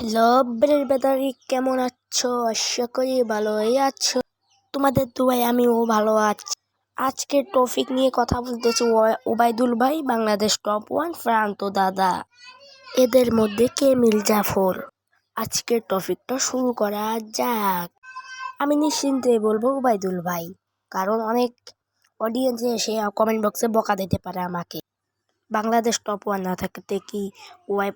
Hello বেদারি কেমন আছো? আশা করি ভালোই আছো। তোমাদের দুয়াই আমিও ভালো আছি। আজকে টপিক নিয়ে কথা বলতেছি ওবায়দুল ভাই, বাংলাদেশ টপ ওয়ান ফ্রান্ত দাদা। এদের মধ্যে কে মিল জাফর? আজকের টপিকটা শুরু করা যাক। আমি নিশ্চিন্তে বলব ওবায়দুল ভাই, কারণ অনেক অডিয়েন্সে এসে কমেন্ট বক্সে বকা দিতে পারে আমাকে। বাংলাদেশ টপ ওয়ান না থাকতে কি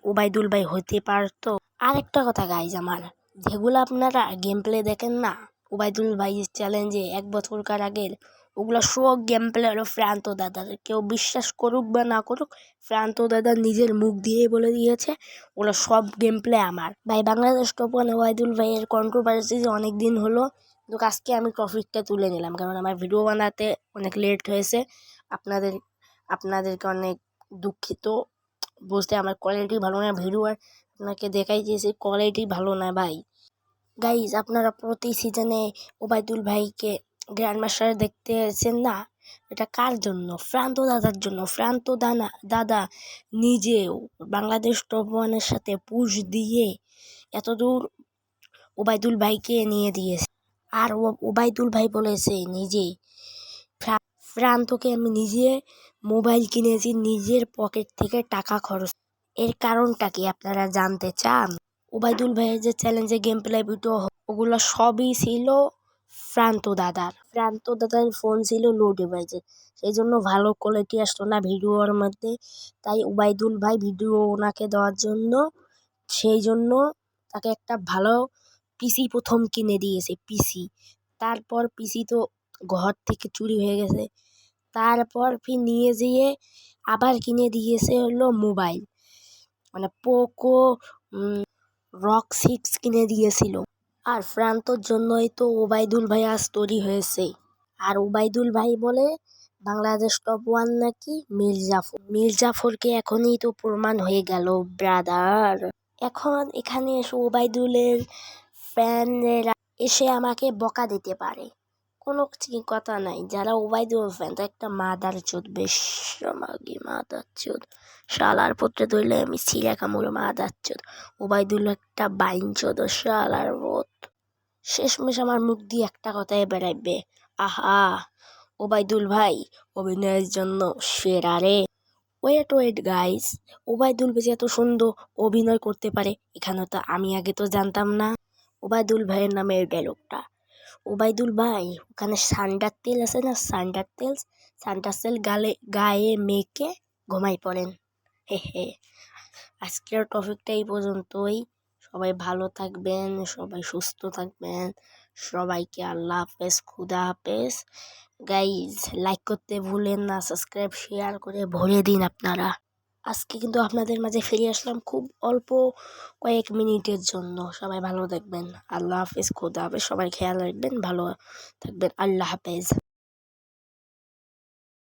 ওবায়দুল ভাই হতে পারতো? আরেকটা কথা গাইজ আমার। যেগুলো আপনারা গেম প্লে দেখেন না, ওবায়দুল ভাই চ্যালেঞ্জে এক বছরকার আগের, ওগুলো সব গেম প্লে হলো ফ্রান্ত দাদার। কেউ বিশ্বাস করুক বা না করুক, ফ্রান্ত দাদা নিজের মুখ দিয়েই বলে দিয়েছে, ওগুলো সব গেম প্লে আমার। ভাই, বাংলাদেশ টপ ওয়ান ওবায়দুল ভাইয়ের কন্ট্রোভার্সি অনেক দিন হলো, কিন্তু আজকে আমি টপিকটা তুলে নিলাম, কারণ আমার ভিডিও বানাতে অনেক লেট হয়েছে। আপনাদের, আপনাদেরকে অনেক দুঃখিত। বুঝতে আমার কোয়ালিটি ভালো না ভিডিও আর আপনাকে দেখাই যে সে কোয়ালিটি ভালো না ভাই। গাইজ আপনারা প্রতি সিজনে ওবায়দুল ভাইকে গ্র্যান্ড মাস্টার দেখতে এসেছেন না? এটা কার জন্য? ফ্রান্ত দাদার জন্য। ফ্রান্ত দানা, দাদা নিজেও বাংলাদেশ টপ ওয়ানের সাথে পুশ দিয়ে এতদূর ওবায়দুল ভাইকে নিয়ে দিয়েছে। আর ওবায়দুল ভাই বলেছে নিজে ফ্রান্তকে আমি নিজে মোবাইল কিনেছি, নিজের পকেট থেকে টাকা খরচ। এর কারণটা কি আপনারা জানতে চান? ওবায়দুল ভাইয়ের যে চ্যালেঞ্জে গেম প্লে ভিডিও ওগুলো সবই ছিল ফ্রান্ত দাদার। ফ্রান্ত দাদার ফোন ছিল লো ডিভাইসের সেই জন্য ভালো কোয়ালিটি আসতো না ভিডিওর মধ্যে। তাই ওবায়দুল ভাই ভিডিও ওনাকে দেওয়ার জন্য, সেই জন্য তাকে একটা ভালো পিসি প্রথম কিনে দিয়েছে পিসি তারপর পিসি তো ঘর থেকে চুরি হয়ে গেছে। তারপর ফির নিয়ে যেয়ে আবার কিনে দিয়েছে হলো মোবাইল। মানে পোকো রক সিক্স কিনে দিয়েছিল। আর ফ্রান্তর জন্যই তো ওবায়দুল ভাই আজ তৈরি হয়েছে। আর ওবায়দুল ভাই বলে বাংলাদেশ টপ ওয়ান নাকি মির্জাফর মির্জাফরকে এখনই তো প্রমাণ হয়ে গেল, ব্রাদার। এখন এখানে এসে ওবায়দুলের ফ্যানেরা এসে আমাকে বকা দিতে পারে। কোনো কথা নাই। যারা ওবায়দুল ফ্যান তো একটা মাদার চোদ, বেশ মাগি মাদার চোদ। শালার পুত্রে ধরলে আমি ছিঁড়ে কামড়ে মাদার চোদ। ওবায়দুল একটা বাইন চোদ শালার বোধ শেষমেশ আমার মুখ দিয়ে একটা কথাই বেড়াইবে, আহা ওবায়দুল ভাই, অভিনয়ের জন্য সেরা রে। ওয়েট ওয়েট গাইস ওবায়দুল ভাই এত সুন্দর অভিনয় করতে পারে, এখানে তো আমি আগে তো জানতাম না। ওবায়দুল ভাইয়ের নামে এই ডায়লগটা ওবায়দুল ভাই ওখানে সান্ডার তেল আছে না, সান্ডার তেল সান্ডার তেল গালে, গায়ে মেখে ঘুমাই পড়েন। হে হে। আজকের টপিকটা এই পর্যন্তই। সবাই ভালো থাকবেন, সবাই সুস্থ থাকবেন। সবাইকে আল্লাহ হাফেজ, খুদা হাফেজ। গাইজ লাইক করতে ভুলেন না সাবস্ক্রাইব শেয়ার করে ভরে দিন আপনারা। আজকে কিন্তু আপনাদের মাঝে ফিরে আসলাম খুব অল্প কয়েক মিনিটের জন্য। সবাই ভালো থাকবেন। আল্লাহ হাফেজ, খোদা হাফেজ। সবাই খেয়াল রাখবেন, ভালো থাকবেন। আল্লাহ হাফেজ।